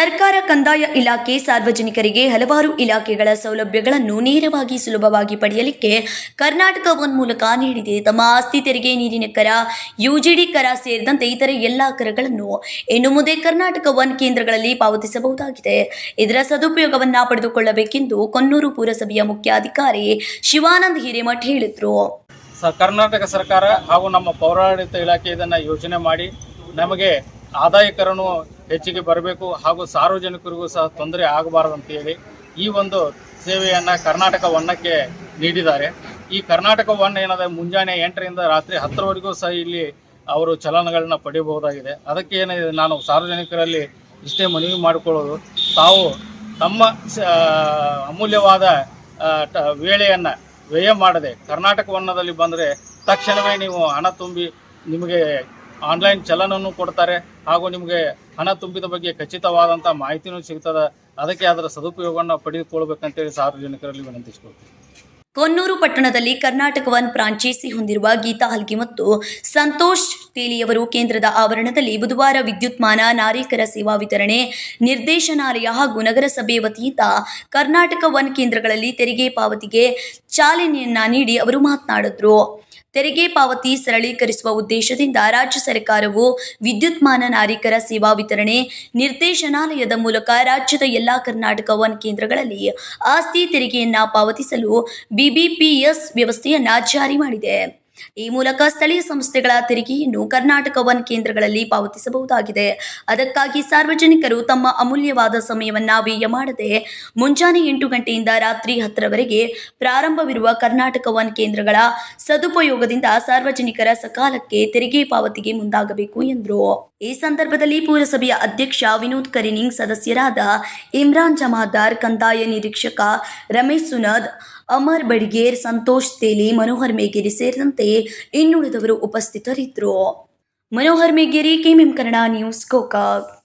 ಬುಧವಾರ ಕಂದಾಯ ಇಲಾಖೆ ಸಾರ್ವಜನಿಕರಿಗೆ ಹಲವಾರು ಇಲಾಖೆಗಳ ಸೌಲಭ್ಯಗಳನ್ನು ನೇರವಾಗಿ ಸುಲಭವಾಗಿ ಪಡೆಯಲಿಕ್ಕೆ ಕರ್ನಾಟಕ ಒನ್ ಮೂಲಕ ನೀಡಿದೆ. ತಮ್ಮ ಆಸ್ತಿ ತೆರಿಗೆ, ನೀರಿನ ಕರ ಯುಜಿಡಿ ಕರ ಸೇರಿದಂತೆ ಇತರೆ ಎಲ್ಲಾ ಕರಗಳನ್ನು ಇನ್ನು ಮುಂದೆ ಕರ್ನಾಟಕ ಒನ್ ಕೇಂದ್ರಗಳಲ್ಲಿ ಪಾವತಿಸಬಹುದಾಗಿದೆ. ಇದರ ಸದುಪಯೋಗವನ್ನ ಪಡೆದುಕೊಳ್ಳಬೇಕೆಂದು ಕೊನ್ನೂರು ಪುರಸಭೆಯ ಮುಖ್ಯಾಧಿಕಾರಿ ಶಿವಾನಂದ್ ಹಿರೇಮಠ್ ಹೇಳಿದರು. ಕರ್ನಾಟಕ ಸರ್ಕಾರ ಹಾಗೂ ನಮ್ಮ ಪೌರಾಡಳಿತ ಇಲಾಖೆ ಇದನ್ನು ಯೋಚನೆ ಮಾಡಿ ನಮಗೆ ಆದಾಯ ಕರನು ಹೆಚ್ಚಿಗೆ ಬರಬೇಕು ಹಾಗೂ ಸಾರ್ವಜನಿಕರಿಗೂ ಸಹ ತೊಂದರೆ ಆಗಬಾರದು ಅಂತೇಳಿ ಈ ಒಂದು ಸೇವೆಯನ್ನು ಕರ್ನಾಟಕ ವನ್ನಕ್ಕೆ ನೀಡಿದ್ದಾರೆ. ಈ ಕರ್ನಾಟಕ ವನ್ ಏನಾದ ಮುಂಜಾನೆ ಎಂಟರಿಂದ ರಾತ್ರಿ ಹತ್ತರವರೆಗೂ ಸಹ ಇಲ್ಲಿ ಅವರು ಚಲನಗಳನ್ನ ಪಡೆಯಬಹುದಾಗಿದೆ. ಅದಕ್ಕೆ ಏನಿದೆ ನಾನು ಸಾರ್ವಜನಿಕರಲ್ಲಿ ಇಷ್ಟೇ ಮನವಿ ಮಾಡಿಕೊಳ್ಳೋದು, ತಾವು ತಮ್ಮ ಅಮೂಲ್ಯವಾದ ವೇಳೆಯನ್ನು ವ್ಯಯ ಮಾಡದೆ ಕರ್ನಾಟಕ ವನ್ನದಲ್ಲಿ ಬಂದರೆ ತಕ್ಷಣವೇ ನೀವು ಹಣ ತುಂಬಿ ನಿಮಗೆ ಆನ್ಲೈನ್ ಚಲನನ್ನು ಕೊಡ್ತಾರೆ ಹಾಗೂ ನಿಮಗೆ ಹಣ ತುಂಬಿದ ಬಗ್ಗೆ ಖಚಿತವಾದಂಥ ಮಾಹಿತಿನೂ ಸಿಗ್ತದೆ. ಅದಕ್ಕೆ ಅದರ ಸದುಪಯೋಗವನ್ನು ಪಡೆದುಕೊಳ್ಬೇಕಂತೇಳಿ ಸಾರ್ವಜನಿಕರಲ್ಲಿ ವಿನಂತಿಸ್ಕೊಳ್ತೀನಿ. ಕೊನ್ನೂರು ಪಟ್ಟಣದಲ್ಲಿ ಕರ್ನಾಟಕ ಒನ್ ಫ್ರಾಂಚೈಸಿ ಹೊಂದಿರುವ ಗೀತಾ ಹಲ್ಗಿ ಮತ್ತು ಸಂತೋಷ್ ತೇಲಿಯವರು ಕೇಂದ್ರದ ಆವರಣದಲ್ಲಿ ಬುಧವಾರ ವಿದ್ಯುತ್ಮಾನ ನಾರೀಕರ ಸೇವಾ ವಿತರಣೆ, ನಿರ್ದೇಶನಾಲಯ ಹಾಗೂ ನಗರಸಭೆ ವತಿಯಿಂದ ಕರ್ನಾಟಕ ಒನ್ ಕೇಂದ್ರಗಳಲ್ಲಿ ತೆರಿಗೆ ಪಾವತಿಗೆ ಚಾಲನೆಯನ್ನ ನೀಡಿ ಅವರು ಮಾತನಾಡಿದ್ರು. ತೆರಿಗೆ ಪಾವತಿ ಸರಳೀಕರಿಸುವ ಉದ್ದೇಶದಿಂದ ರಾಜ್ಯ ಸರ್ಕಾರವು ವಿದ್ಯುತ್ಮಾನ ನಾರೀಕರ ಸೇವಾ ವಿತರಣೆ ನಿರ್ದೇಶನಾಲಯದ ಮೂಲಕ ರಾಜ್ಯದ ಎಲ್ಲಾ ಕರ್ನಾಟಕ ಒನ್ ಕೇಂದ್ರಗಳಲ್ಲಿ ಆಸ್ತಿ ತೆರಿಗೆಯನ್ನ ಪಾವತಿಸಲು ಬಿಬಿಪಿಎಸ್ ವ್ಯವಸ್ಥೆಯನ್ನ ಜಾರಿ ಮಾಡಿದೆ. ಈ ಮೂಲಕ ಸ್ಥಳೀಯ ಸಂಸ್ಥೆಗಳ ತೆರಿಗೆಯನ್ನು ಕರ್ನಾಟಕ ಒನ್ ಕೇಂದ್ರಗಳಲ್ಲಿ ಪಾವತಿಸಬಹುದಾಗಿದೆ. ಅದಕ್ಕಾಗಿ ಸಾರ್ವಜನಿಕರು ತಮ್ಮ ಅಮೂಲ್ಯವಾದ ಸಮಯವನ್ನ ವ್ಯಯ ಮಾಡದೆ ಮುಂಜಾನೆ ಎಂಟು ಗಂಟೆಯಿಂದ ರಾತ್ರಿ ಹತ್ತರವರೆಗೆ ಪ್ರಾರಂಭವಿರುವ ಕರ್ನಾಟಕ ಒನ್ ಕೇಂದ್ರಗಳ ಸದುಪಯೋಗದಿಂದ ಸಾರ್ವಜನಿಕರ ಸಕಾಲಕ್ಕೆ ತೆರಿಗೆ ಪಾವತಿಗೆ ಮುಂದಾಗಬೇಕು ಎಂದರು. ಈ ಸಂದರ್ಭದಲ್ಲಿ ಪುರಸಭೆಯ ಅಧ್ಯಕ್ಷ ವಿನೋದ್ ಕರಿನಿಂಗ್, ಸದಸ್ಯರಾದ ಇಮ್ರಾನ್ ಜಮಾದಾರ್, ಕಂದಾಯ ನಿರೀಕ್ಷಕ ರಮೇಶ್ ಸುನದ್, ಅಮರ್ ಬಡಿಗೇರ್, ಸಂತೋಷ್ ತೇಲಿ, ಮನೋಹರ್ ಮೇಗೇರಿ ಸೇರಿದಂತೆ ಇನ್ನುಳಿದವರು ಉಪಸ್ಥಿತರಿದ್ದರು. Manohar Megeri KMM Kannada news Gokak.